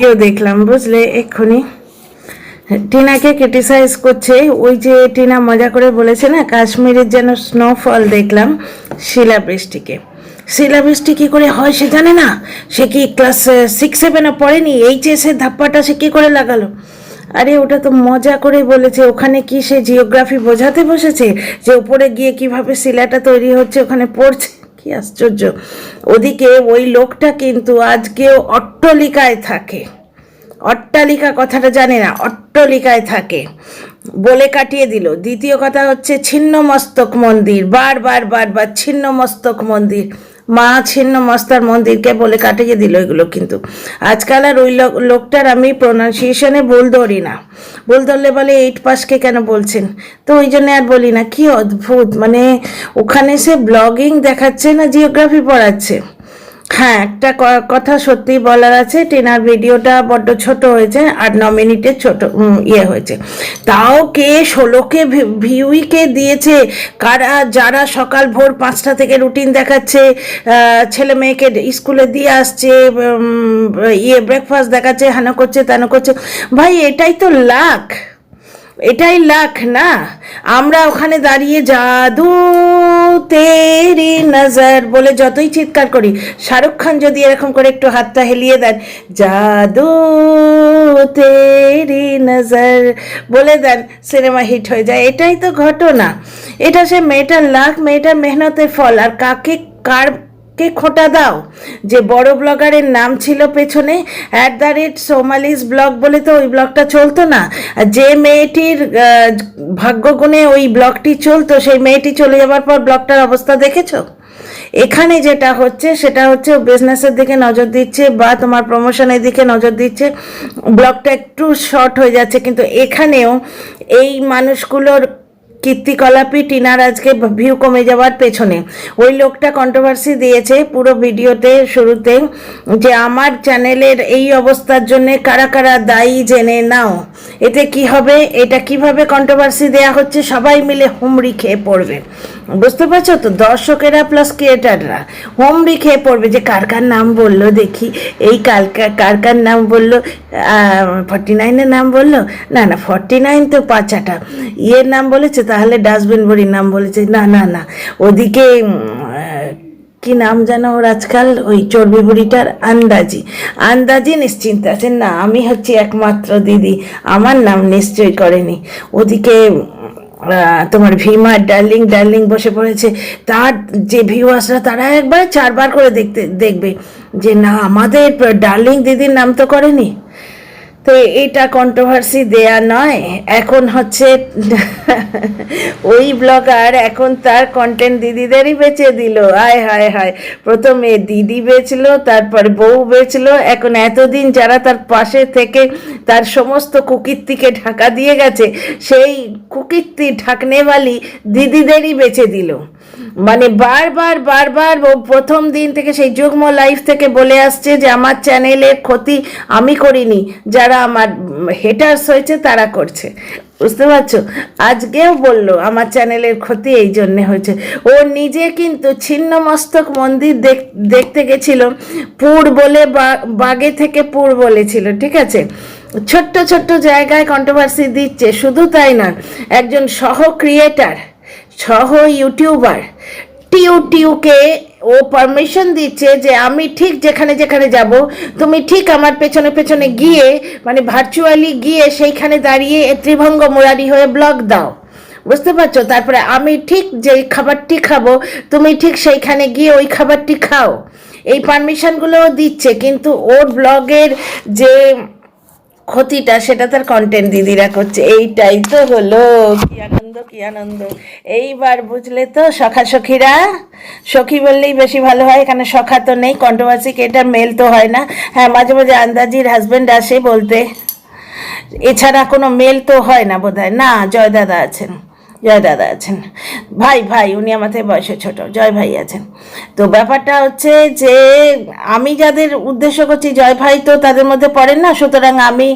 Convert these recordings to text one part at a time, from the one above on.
কেউ দেখলাম, বুঝলে? এক্ষুনি। টিনাকে ক্রিটিসাইজ করছে। ওই যে টিনা মজা করে বলেছে না, কাশ্মীরের যেন স্নোফল দেখলাম, শিলাবৃষ্টিকে। শিলাবৃষ্টি কী করে হয় সে জানে না? সে কি ক্লাস সিক্স সেভেনে পড়েনি? এইচএসের ধাপ্পাটা সে কী করে লাগালো? আরে, ওটা তো মজা করে বলেছে। ওখানে কি সে জিওগ্রাফি বোঝাতে বসেছে? যে উপরে গিয়ে কীভাবে শিলাটা তৈরি হচ্ছে, ওখানে পড়ছে? কি আশ্চর্য। ওদিকে ওই লোকটা কিন্তু আজকেও অট্টলিকায় থাকে। অট্টালিকা কথাটা জানে না, অট্টলিকায় থাকে। বলে কাটিয়ে দিল। দ্বিতীয় কথা হচ্ছে ছিন্ন মস্তক মন্দির। বার বার বার বার ছিন্ন মস্তক মন্দির। মা ছিন্ন মস্তার মন্দিরকে বলে কাটিয়ে দিল এগুলো কিন্তু। আজকাল আর ওই লোকটার আমি প্রোনাউন্সিয়েশনে ভুল ধরি না। ভুল ধরলে বলে এইট পাসকে কেন বলছেন? তো ওই জন্য আর বলি না। কি অদ্ভুত। মানে ওখানে সে ব্লগিং দেখাচ্ছে না জিওগ্রাফি পড়াচ্ছে। হ্যাঁ একটা কথা সত্যি বলার আছে, টেনার ভিডিওটা বড্ড ছোট হয়েছে আর ন মিনিটের ছোট ইয়ে হয়েছে। তাও কে ষোলোকে ভিউই কে দিয়েছে? কারা, যারা সকাল ভোর পাঁচটা থেকে রুটিন দেখাচ্ছে ছেলে মেয়েকে স্কুলে দিয়ে আসছে ইয়ে ব্রেকফাস্ট দেখাচ্ছে, হেন করছে, তেন করছে। ভাই, এটাই তো লাখ এটাই লাখ, না? আমরা ওখানে দাঁড়িয়ে জাদু তেরি নজর বলে যতই চিৎকার করি, শাহরুখ খান যদি এরকম করে একটু হাতটা হেলিয়ে দেন, জাদু তেরি নজর বলে দেন, সিনেমা হিট হয়ে যায়। এটাই তো ঘটনা। এটা সে মেয়েটার লাখ, মেয়েটার মেহনতের ফল, আর কাকে, কার কে খোটা দাও? যে বড় ব্লগারের নাম ছিল পেছনে অ্যাট দ্য রেট সোমালিস ব্লগ বলে তো ওই ব্লগটা চলতো না। যে মেয়েটির ভাগ্যগুণে ওই ব্লগটি চলতো, সেই মেয়েটি চলে যাওয়ার পর ব্লগটার অবস্থা দেখেছ? এখানে যেটা হচ্ছে, সেটা হচ্ছে বিজনেসের দিকে নজর দিচ্ছে বা তোমার প্রমোশনের দিকে নজর দিচ্ছে। ব্লগটা একটু শর্ট হয়ে যাচ্ছে, কিন্তু এখানেও এই মানুষগুলোর কীর্তিকলাপই টিনার আজকে ভিউ কমে যাওয়ার পেছনে। ওই লোকটা কন্ট্রোভার্সি দিয়েছে পুরো ভিডিওতে, শুরুতে, যে আমার চ্যানেলের এই অবস্থার জন্য কারা কারা দায়ী জেনে নাও। এতে কি হবে? এটা কীভাবে কন্ট্রোভার্সি দেয়া হচ্ছে? সবাই মিলে হুমড়ি খেয়ে পড়বে। বুঝতে পারছ তো? দর্শকেরা প্লাস ক্রিয়েটাররা হুমড়ি খেয়ে পড়বে যে কার কার নাম বলল দেখি। এই কালকা কার কার নাম বলল? ফর্টি নাইনের নাম বলল? না না ফর্টি নাইন তো পাঁচাটা। ইয়ের নাম বলেছে, তাহলে ডাস্টবিন বড়ির নাম বলেছে। না না না। ওদিকে কি নাম যেন ওর আজকাল? ওই চর্বি বুড়িটার, আন্দাজি। আন্দাজি নিশ্চিন্ত আছে। না, আমি হচ্ছি একমাত্র দিদি। আমার নাম নিশ্চয় করেনি। ওদিকে তোমার ভীমা ডার্লিং ডার্লিং বসে পড়েছে। তার যে ভিউয়ার্সরা তারা একবার চারবার করে দেখতে, দেখবে যে না, আমাদের ডার্লিং দিদির নাম তো করেনি। তো এটা কন্ট্রোভার্সি দেয়া নয়। এখন হচ্ছে ওই ব্লগার এখন তার কন্টেন্ট দিদিদেরই বেচে দিল। আয়, হায় হায়। প্রথমে দিদি বেচলো, তারপর বউ বেচলো। এখন এতদিন যারা তার পাশে থেকে তার সমস্ত কুকীর্তিকে ঢাকা দিয়ে গেছে, সেই কুকীর্তি ঢাকনেওয়ালি দিদিদেরই বেচে দিল। মানে বারবার বারবার ও প্রথম দিন থেকে সেই যুগ্ম লাইফ থেকে বলে আসছে যে, আমার চ্যানেলের ক্ষতি আমি করিনি। যারা আমার হেটার্স হয়েছে, তারা করছে। বুঝতে পারছ? আজকেও বলল, আমার চ্যানেলের ক্ষতি এই জন্যে হয়েছে। ও নিজে কিন্তু ছিন্ন মস্তক মন্দির দেখ- দেখতে গেছিল, পুর বলে বাগে থেকে পুর বলেছিল, ঠিক আছে? ছোট্ট ছোট্ট জায়গায় কন্ট্রোভার্সি দিচ্ছে, শুধু তাই না একজন সহ ক্রিয়েটার সহ ইউটিউবার। টিউ টিউকে ও পারমিশন দিচ্ছে যে আমি ঠিক যেখানে যেখানে যাব, তুমি ঠিক আমার পেছনে পেছনে গিয়ে মানে ভার্চুয়ালি গিয়ে সেইখানে দাঁড়িয়ে ত্রিভঙ্গ মুরারি হয়ে ব্লগ দাও। বুঝতে পারছ? তারপরে আমি ঠিক যে খাবারটি খাব, তুমি ঠিক সেইখানে গিয়ে ওই খাবারটি খাও। এই পারমিশনগুলোও দিচ্ছে, কিন্তু ওর ব্লগের যে ক্ষতিটা সেটা তার কন্টেন্ট দিদিরা করছে। এইটাই তো হলো। কি আনন্দ কি আনন্দ। এইবার বুঝলে তো সখা সখীরা, সখী বললেই বেশি ভালো হয়, এখানে সখা তো নেই কন্ট্রোভার্সি এটা মেল তো হয় না। হ্যাঁ মাঝে মাঝে আন্দাজির হাজব্যান্ড আসে বলতে। এছাড়া কোনো মেল তো হয় না বোধহয়। না জয়দাদা আছেন। জয় দাদা আছেন। ভাই ভাই, উনি আমাদের বয়সে ছোট। জয় ভাই আছেন। তো ব্যাপারটা হচ্ছে যে, আমি যাদের উদ্দেশ্য করছি জয় ভাই তো তাদের মধ্যে পড়েন না, সুতরাং আমি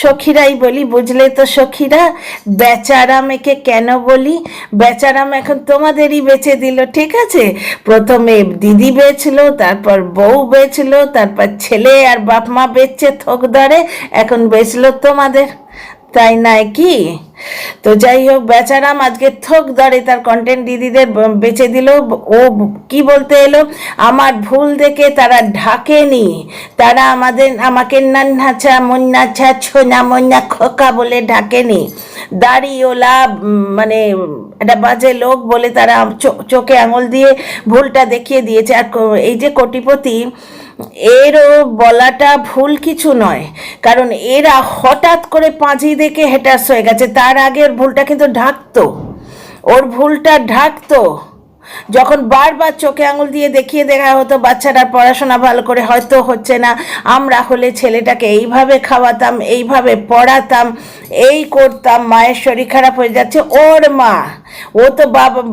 সখীরাই বলি, বুঝলে তো সখীরা? বেচারা মেয়েকে কেন বলি? বেচারাম এখন তোমাদেরই বেছে দিল, ঠিক আছে? প্রথমে দিদি বেছিল তারপর বউ বেছিল তারপর ছেলে আর বাপ মা বেচছে থোক দরে এখন বেচলো তোমাদের। তাই নয় কি? তো যাই হোক, বেচারাম আজকে থোক দরে তার কন্টেন্ট দিদিদের বেচে দিল। ও কি বলতে এলো? আমার ভুল দেখে তারা ঢাকেনি। তারা আমাদের, আমাকে নান্নাছা মন্নাছা ছোনা মন্না, খোকা বলে ঢাকেনি। দাড়িওলা মানে একটা বাজে লোক বলে তারা চোখে আঙুল দিয়ে ভুলটা দেখিয়ে দিয়েছে। আর এই যে কোটিপতি এরও বলাটা ভুল কিছু নয়। কারণ এরা হঠাৎ করে পাঁজি দেখে হেটাস হয়ে গেছে। তার আগে ওর ভুলটা কিন্তু ঢাকতো। ওর ভুলটা ঢাকতো। যখন বারবার চোখে আঙুল দিয়ে দেখিয়ে দেখা হতো, বাচ্চাটার পড়াশোনা ভালো করে হয়তো হচ্ছে না। আমরা হলে ছেলেটাকে এইভাবে খাওয়াতাম, এইভাবে পড়াতাম, এই করতাম, মায়ের শরীর খারাপ হয়ে যাচ্ছে। ওর মা ও তো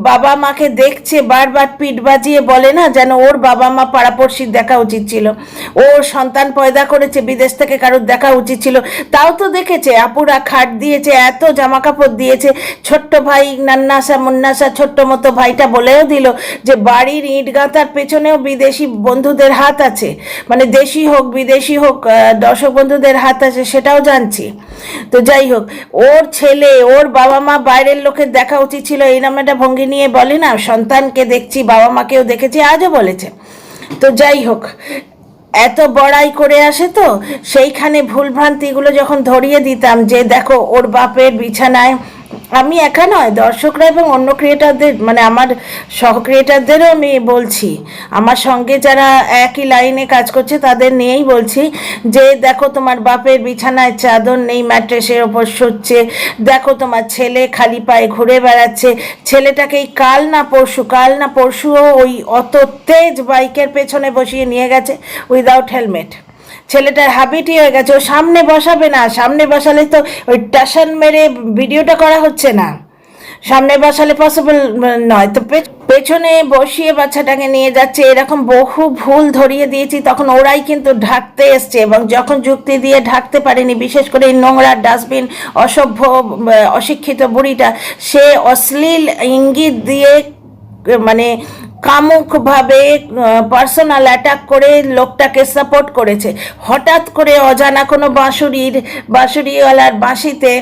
বাবা মাকে দেখছে, বারবার পিঠ বাজিয়ে বলে না যেন ওর বাবা মা পাড়াপড়শির দেখা উচিত ছিল। ওর সন্তান পয়দা করেছে, বিদেশ থেকে কারোর দেখা উচিত ছিল। তাও তো দেখেছে, আপুরা খাট দিয়েছে, এত জামা কাপড় দিয়েছে। ছোট্ট ভাই নান্নাসা, মুন্নাসা, ছোট্ট মতো ভাইটা বলেও দিল যে, বাড়ির ইট গাঁথার পেছনেও বিদেশি বন্ধুদের হাত আছে। মানে দেশি হোক, বিদেশি হোক দর্শক বন্ধুদের হাত আছে, সেটাও জানছি। তো যাই হোক, ওর ছেলে, ওর বাবা মা বাইরের লোকের দেখা উচিত ছিল, এই নাম একটা ভঙ্গি নিয়ে বলে না, সন্তানকে দেখছি, বাবা মাকেও দেখেছি, আজও বলেছে। তো যাই হোক, এত বড়াই করে আসে তো, সেইখানে ভুলভ্রান্তিগুলো যখন ধরিয়ে দিতাম যে, দেখো, ওর বাপের বিছানায় আমি একা নয়, দর্শকরা এবং অন্য ক্রিয়েটারদের মানে আমার সহ ক্রিয়েটারদেরও আমি বলছি। আমার সঙ্গে যারা একই লাইনে কাজ করছে, তাদের নিয়েই বলছি যে, দেখো তোমার বাপের বিছানায় চাদর নেই, ম্যাট্রেসের ওপর শুচ্ছে। দেখো তোমার ছেলে খালি পায়ে ঘুরে বেড়াচ্ছে। ছেলেটাকে এই কাল না পরশু, কাল না পরশুও ওই অত তেজ বাইকের পেছনে বসিয়ে নিয়ে গেছে উইদাউট হেলমেট ছেলেটার হ্যাবিটই হয়ে গেছে, ও সামনে বসাবে না, সামনে বসালে তো ওই টাশন মেরে ভিডিওটা করা হচ্ছে না। সামনে বসালে পসিবল নয়। তো পেছনে বসিয়ে বাচ্চাটাকে নিয়ে যাচ্ছে, এরকম বহু ভুল ধরিয়ে দিয়েছি, তখন ওরাই কিন্তু ঢাকতে এসছে এবং যখন যুক্তি দিয়ে ঢাকতে পারেনি, বিশেষ করে এই নোংরা ডাস্টবিন অসভ্য, অশিক্ষিত বুড়িটা, সে অশ্লীল ইঙ্গিত দিয়ে মানে কামুকভাবে পার্সোনাল অ্যাটাক করে লোকটাকে সাপোর্ট করেছে। হঠাৎ করে অজানা কোনো বাঁশুরির, বাঁশুরিওয়ালার বাঁশিতে,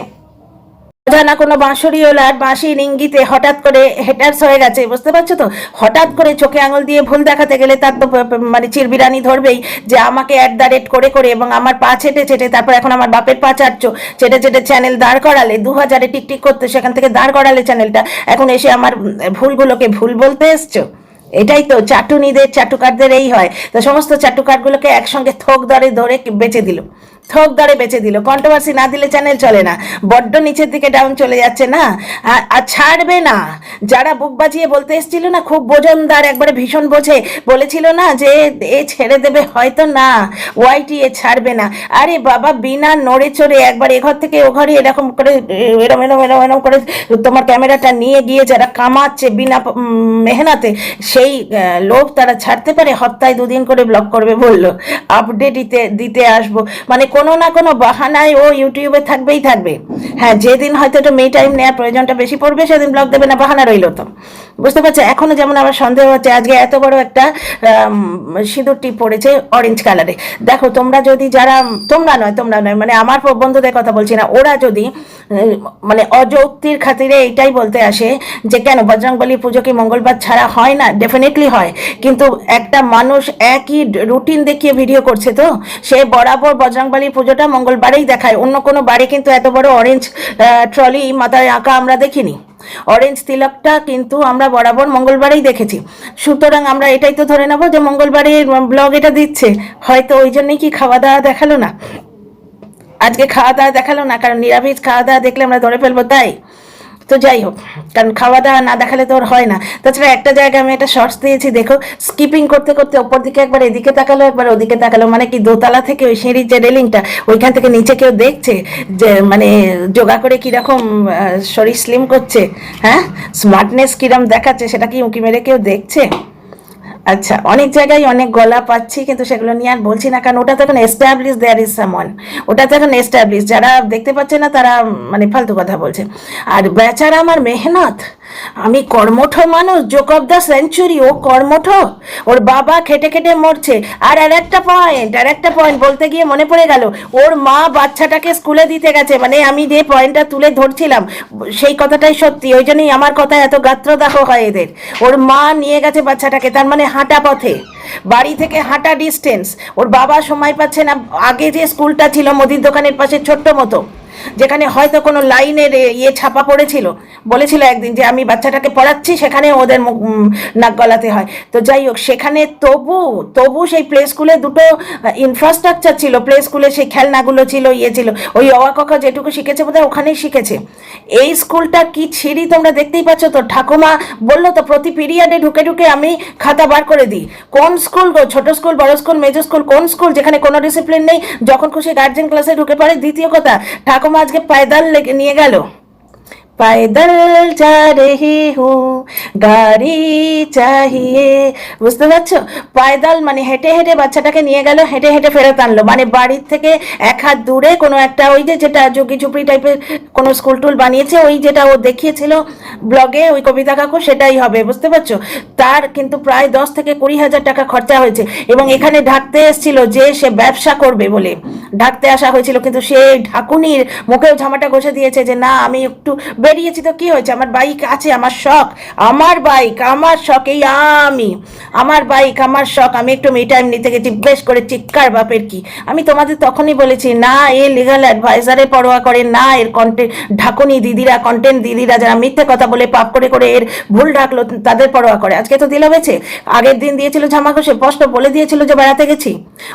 অজানা কোনো বাঁশুরিওয়ালার বাঁশির ইঙ্গিতে হঠাৎ করে হেটার্স হয়ে গেছে। বুঝতে পারছ তো? হঠাৎ করে চোখে আঙুল দিয়ে ভুল দেখাতে গেলে তার তো মানে চিরবিরানি ধরবেই যে আমাকে অ্যাট দ্য রেট করে করে এবং আমার পা ছেটে ছেটে তারপর এখন আমার বাপের পা চাটছো চেটে চেটে চ্যানেল দাঁড় করালে দু হাজারে টিকটিক করতে, সেখান থেকে দাঁড় করালে চ্যানেলটা এখন এসে আমার ভুলগুলোকে ভুল বলতে এসছো? এটাই তো চাটুনিদের, চাটুকারদের এই হয়। তো সমস্ত চাটুকারগুলোকে একসঙ্গে থোক দরে ধরে বেঁচে দিল। থোক দরে বেচে দিল। কন্ট্রোভার্সি না দিলে চ্যানেল চলে না। বড্ড নিচের দিকে ডাউন চলে যাচ্ছে না। আর- ছাড়বে না। যারা বুক বাজিয়ে বলতে এসেছিল না, খুব বোজনদার একবারে ভীষণ বোঝে। বলেছিল না যে, এ ছেড়ে দেবে হয়তো না। ওয়াইটি এ ছাড়বে না। আরে বাবা, বিনা নড়ে চড়ে একবার এ ঘর থেকে ও ঘরে এরকম করে, এরম এরম এরম এরম করে তোমার ক্যামেরাটা নিয়ে গিয়ে যারা কামাচ্ছে বিনা মেহনতে, সেই লোক তারা ছাড়তে পারে। হপ্তায় দুদিন করে ব্লগ করবে বলল। আপডেট দিতে দিতে আসব। মানে কোনো না কোনো বাহানায় ও ইউটিউবে থাকবেই থাকবে। হ্যাঁ যেদিন হয়তো একটু মে টাইম নেওয়ার প্রয়োজনটা বেশি পড়বে, সেদিন ব্লগ দেবে না, বাহানা রইল তো। বুঝতে পারছ এখনও যেমন আমার সন্দেহ হচ্ছে, আজকে এত বড় একটা সিঁদুর টিপ পড়েছে অরেঞ্জ কালারে দেখো, তোমরা যদি যারা, তোমরা নয় তোমরা নয় মানে আমার বন্ধুদের কথা বলছি না, ওরা যদি মানে অযৌক্তির খাতিরে এইটাই বলতে আসে যে কেন বজরংবলী পুজো কি মঙ্গলবার ছাড়া হয় না? ডেফিনেটলি হয়। কিন্তু একটা মানুষ একই রুটিন দেখিয়ে ভিডিও করছে তো, সে বরাবর বজরংবলী পুজোটা মঙ্গলবারেই দেখায়। অন্য কোনো বাড়ি কিন্তু এত বড় অরেঞ্জ ট্রলি মাথায় আঁকা আমরা দেখিনি। অরেঞ্জ তিলকটা কিন্তু আমরা বরাবর মঙ্গলবারেই দেখেছি। সুতরাং আমরা এটাই তো ধরে নেব যে মঙ্গলবারে ব্লগ এটা দিচ্ছে। হয়তো ওই জন্যই কি খাওয়া দাওয়া দেখাল না? আজকে খাওয়া দাওয়া দেখাল না, কারণ নিরামিষ খাওয়া দাওয়া দেখলে আমরা ধরে ফেলব, তাই? তো যাই হোক, কারণ খাওয়া দাওয়া না দেখালে তো ওর হয় না। তাছাড়া একটা জায়গায় আমি একটা শর্টস দিয়েছি, দেখো স্কিপিং করতে করতে ওপর দিকে একবার এদিকে তাকালো, একবার ওদিকে তাকালো মানে কি দোতলা থেকে ওই সিঁড়ির যে রেলিংটা ওইখান থেকে নিচে কেউ দেখছে যে মানে যোগা করে কীরকম শরীর স্লিম করছে? হ্যাঁ? স্মার্টনেস কিরম দেখাচ্ছে, সেটা কি উঁকি মেরে কেউ দেখছে? আচ্ছা অনেক জায়গায় অনেক গলা পাচ্ছি, কিন্তু সেগুলো নিয়ে আর বলছি না, কারণ ওটা তো এখন এস্টাবলিশ দেয়ার ইজ সামন ওটা তো এখন এস্টাবলিশ যারা দেখতে পাচ্ছে না, তারা মানে ফালতু কথা বলছে। আর বেচারা আমার মেহনত, আমি কর্মঠ মানুষ জোক অফ দ্য সেঞ্চুরি ও কর্মঠ, ওর বাবা খেটে খেটে মরছে। আর আর একটা পয়েন্ট আর একটা পয়েন্ট বলতে গিয়ে মনে পড়ে গেল, ওর মা বাচ্চাটাকে স্কুলে দিতে গেছে মানে আমি যে পয়েন্টটা তুলে ধরছিলাম, সেই কথাটাই সত্যি, ওই জন্যই আমার কথা এত গাত্রদাহ হয় এদের। ওর মা নিয়ে গেছে বাচ্চাটাকে, তার মানে হাঁটা পথে। বাড়ি থেকে হাঁটা ডিস্টেন্স ওর বাবা সময় পাচ্ছে না। আগে যে স্কুলটা ছিল, মোদির দোকানের পাশে ছোট্ট মতো। যেখানে হয়তো কোনো লাইনের ইয়ে ছাপা পড়েছিল, বলেছিল একদিন যে আমি বাচ্চাটাকে পড়াচ্ছি, সেখানে ওদের মুখ নাক গলাতে হয়। তো যাই হোক, সেখানে তবু তবু সেই প্লে স্কুলে দুটো ইনফ্রাস্ট্রাকচার ছিল। প্লে স্কুলে সেই খেলনাগুলো ছিল ইয়ে ছিল। ওই অওয়াককা যেটুকু শিখেছে বোধহয় ওখানেই শিখেছে। এই স্কুলটা কি ছিঁড়ি তোমরা দেখতেই পাচ্ছ তো? ঠাকুমা বলল তো, প্রতি পিরিয়ডে ঢুকে ঢুকে আমি খাতা বার করে দিই। কোন স্কুল গো, ছোট স্কুল, বড় স্কুল, মেজর স্কুল, কোন স্কুল যেখানে কোনো ডিসিপ্লিন নেই, যখন খুশি গার্জেন ক্লাসে ঢুকে পড়ে, দ্বিতীয় কথা ঠাকুমা আজকে পায়দাল লেগে নিয়ে গেল पैदल जा रही हूँ গাড়ি চাহিয়ে বুঝতে পারছো পায়দাল মানে হেঁটে হেঁটে বাচ্চাটাকে নিয়ে গেল হেঁটে হেঁটে ফেরত আনলো মানে বাড়ির থেকে এক হাত দূরে কোনো একটা ওই যে যেটা ঝুঁকি ঝুপড়ি টাইপের কোনো স্কুল টুল বানিয়েছে ওই যেটা ও দেখিয়েছিল ব্লগে ওই কবিতা কাকু সেটাই হবে বুঝতে পারছো তার কিন্তু প্রায় দশ থেকে কুড়ি হাজার টাকা খরচা হয়েছে এবং এখানে ঢাকতে এসেছিল যে সে ব্যবসা করবে বলে ঢাকতে আসা হয়েছিল কিন্তু সে ঢাকুনির মুখেও জামাটা ঘষে দিয়েছে যে না আমি একটু বেরিয়েছি তো কি হয়েছে? আমার বাইক আছে, আমার শখ। আমার বাইক আমার শখ, এই আমি। আমার বাইক আমার শখ। আমি একটু মি টাইম নিতে গেছি, বেশ করে চিৎকার, বাপের কি। আমি তোমাদের তখনই বলেছি, না, এ লিগাল অ্যাডভাইজারে পরোয়া করে, না, এর কন্টেন্ট ঢাকুনি দিদিরা কন্টেন্ট দিদিরা যারা মিথ্যে কথা বলে, পাপ করে করে এর ভুল ঢাকলো, তাদের পরোয়া করে। আজকে তো দিল বেছে আগের দিন দিয়েছিল জামা ঘষে স্পষ্ট বলে দিয়েছিল যে বেড়াতে গেছি।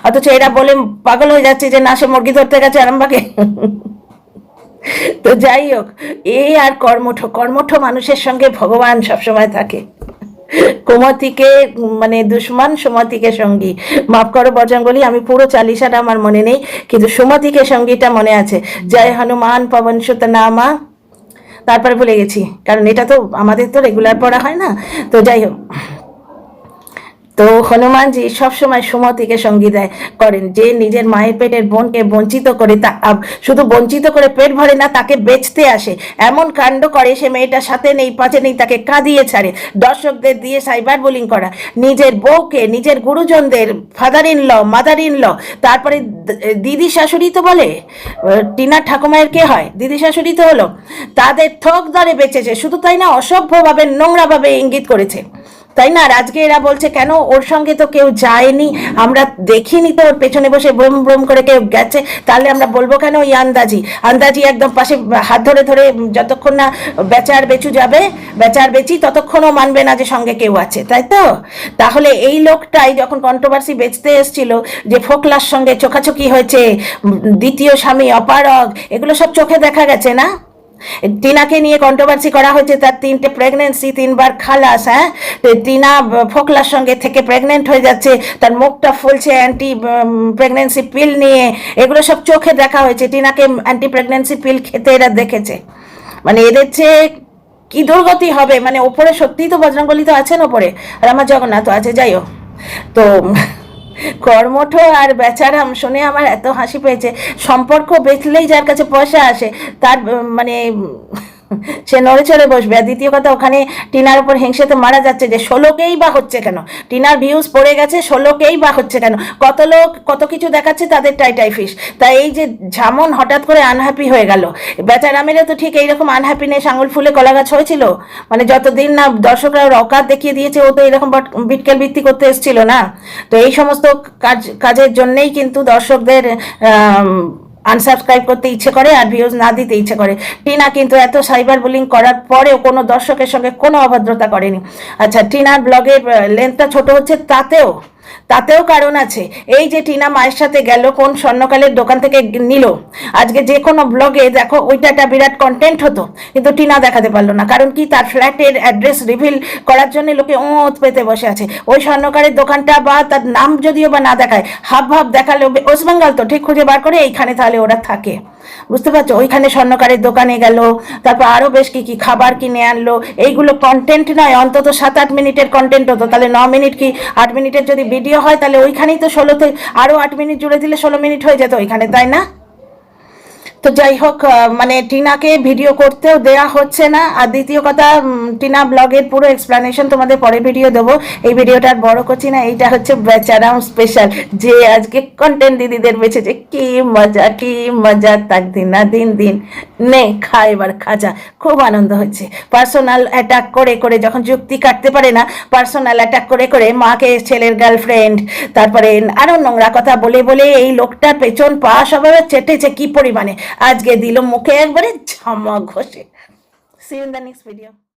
অথচ এরা বলে পাগল হয়ে যাচ্ছে যে, না, সে মুরগি ধরতে গেছে আরামবাগে। তো যাই হোক, এই আর কর্মঠ কর্মঠ মানুষের সঙ্গে ভগবান সবসময় থাকে। কুমতিকে মানে দুশ্মন সুমতিকে সঙ্গী। মাফ করো বজরঙ্গলি আমি পুরো চালিশাটা আমার মনে নেই, কিন্তু সুমতিকে সঙ্গীটা মনে আছে। জয় হনুমান, পবন সুত নামা। তারপরে ভুলে গেছি, কারণ এটা তো আমাদের তো রেগুলার পড়া হয় না। তো যাই হোক। তো হনুমানজি সবসময় সুমতিকে সঙ্গী দেয় করেন। যে নিজের মায়ের পেটের বোনকে বঞ্চিত করে তা শুধু বঞ্চিত করে পেট ভরে না তাকে বেচতে আসে। এমন কাণ্ড করে সে মেয়েটার সাথে নেই পাচে নেই তাকে কাঁদিয়ে ছাড়ে। দর্শকদের দিয়ে সাইবার বোলিং করা। নিজের বউকে নিজের গুরুজনদের father in law mother in law তারপরে দিদি শাশুড়ি তো বলে আহ, টিনা ঠাকুমায়ের কে হয়? দিদি শাশুড়ি তো হলো। তাদের থোক দরে বেঁচেছে। শুধু তাই না অসভ্যভাবে নোংরাভাবে ইঙ্গিত করেছে। তাই না? আজকে এরা বলছে, কেন ওর সঙ্গে তো কেউ যায়নি? আমরা দেখিনি তো ওর পেছনে বসে ব্রম ব্রম করে কেউ গেছে। তাহলে আমরা বলব কেন ওই আন্দাজি? আন্দাজি একদম পাশে হাত ধরে ধরে যতক্ষণ না বেচার বেচু যাবে, বেচার বেচি ততক্ষণও মানবে না যে সঙ্গে কেউ আছে, তাই তো? তাহলে এই লোকটাই যখন কন্ট্রোভার্সি বেচতে এসেছিল যে ফোকলার সঙ্গে চোখাচোখি হয়েছে দ্বিতীয় স্বামী অপারগ, এগুলো সব চোখে দেখা গেছে না? টিনাকে নিয়ে কন্ট্রোভার্সি করা হয়েছে, তার তিনটে প্রেগনেন্সি তিনবার খালাস হ্যাঁ? টিনা ফোকলার সঙ্গে থেকে প্রেগনেন্ট হয়ে যাচ্ছে, তার মুখটা ফুলছে অ্যান্টি প্রেগনেন্সি পিল নিয়ে। এগুলো সব চোখে দেখা হয়েছে, টিনাকে অ্যান্টি প্রেগনেন্সি পিল খেতে এরা দেখেছে। মানে এদের চেয়ে কি দুর্গতি হবে মানে ওপরে সত্যিই তো বজরঙ্গলি তো আছেন ওপরে, আর আমার জগন্নাথ আছে, যাই হোক। তো কর্মঠ আর বেচারাম শুনে আমার এত হাসি পেয়েছে। সম্পর্ক বেচলেই যার কাছে পয়সা আসে, তার মানে সে নড়ে চড়ে বসবে। আর দ্বিতীয় কথা, ওখানে টিনার উপর হিংসে তো মারা যাচ্ছে যে ষোলোকেই বা হচ্ছে কেন? টিনার ভিউজ পড়ে গেছে, ষোলোকেই বা হচ্ছে কেন? কত লোক, কত কিছু দেখাচ্ছে তাদের টাই টাই ফিস তাই এই যে ঝামন হঠাৎ করে আনহ্যাপি হয়ে গেল। বেচারামেরও তো ঠিক এইরকম আনহ্যাপিনেস আঙুল ফুলে কলা গাছ হয়েছিল? মানে যতদিন না দর্শকরা অকাত দেখিয়ে দিয়েছে, ও তো এরকম বট- বিটকেল ভিত্তি করতে এসেছিল না? তো এই সমস্ত কাজ কাজের জন্যেই কিন্তু দর্শকদের আনসাবস্ক্রাইব করতে ইচ্ছে করে আর ভিউজ না দিতে ইচ্ছে করে। টিনা কিন্তু এত সাইবার বুলিং করার পরেও কোনো দর্শকের সঙ্গে কোনো অভদ্রতা করেনি। আচ্ছা টিনার ব্লগের লেন্থটা ছোট হচ্ছে তাতেও তাতেও কারণ আছে। এই যে টিনা মায়ের সাথে গেল, কোন স্বর্ণকালের দোকান থেকে নিল? আজকে যে কোনো ব্লগে দেখো, ওইটা একটা বিরাট কন্টেন্ট হতো, কিন্তু টিনা দেখাতে পারল না। কারণ কি, তার ফ্ল্যাটের অ্যাড্রেস রিভিল করার জন্য লোকে ওঁত পেতে বসে আছে। ওই স্বর্ণকারের দোকানটা বা তার নাম যদিও বা না দেখায়, হাব ভাব দেখালে ওয়েস্ট বেঙ্গল তো, ঠিক খুঁজে বার করে এইখানে তাহলে ওরা থাকে। বুঝতে পারছ? ওইখানে স্বর্ণকারের দোকানে গেল, তারপর আরও বেশ কি কি খাবার কিনে আনলো। এইগুলো কন্টেন্ট নয়, অন্তত সাত আট মিনিটের কন্টেন্ট হতো। তাহলে ন মিনিট কি আট মিনিটের যদি ভিডিও হয়, তাহলে ওইখানেই তো ষোলোতে আরও আট মিনিট জুড়ে দিলে ষোলো মিনিট হয়ে যেত ওইখানে, তাই না? তো যাই হোক মানে টিনাকে ভিডিও করতেও দেয়া হচ্ছে না। আর দ্বিতীয় কথা টিনা ব্লগের পুরো এক্সপ্লানেশন তোমাদের পরে ভিডিও দেবো। এই ভিডিওটা আর বড় করছি না, এইটা হচ্ছে বেচারাম স্পেশাল যে আজকে কন্টেন্ট দিদিদের বেঁচেছে। কি মজা কি মজা তাক দিন না দিন দিন। নে, খা এবার খাজা খুব আনন্দ হচ্ছে। পার্সোনাল অ্যাটাক করে করে যখন যুক্তি কাটতে পারে না পার্সোনাল অ্যাটাক করে করে মাকে, ছেলের গার্লফ্রেন্ড তারপরে আরও নোংরা কথা বলে বলে এই লোকটার পেছন পা সবাই চেটেছে কি পরিমাণে। আজকে দিল মুখে একবারে ঝামা ঘষে। See in the next video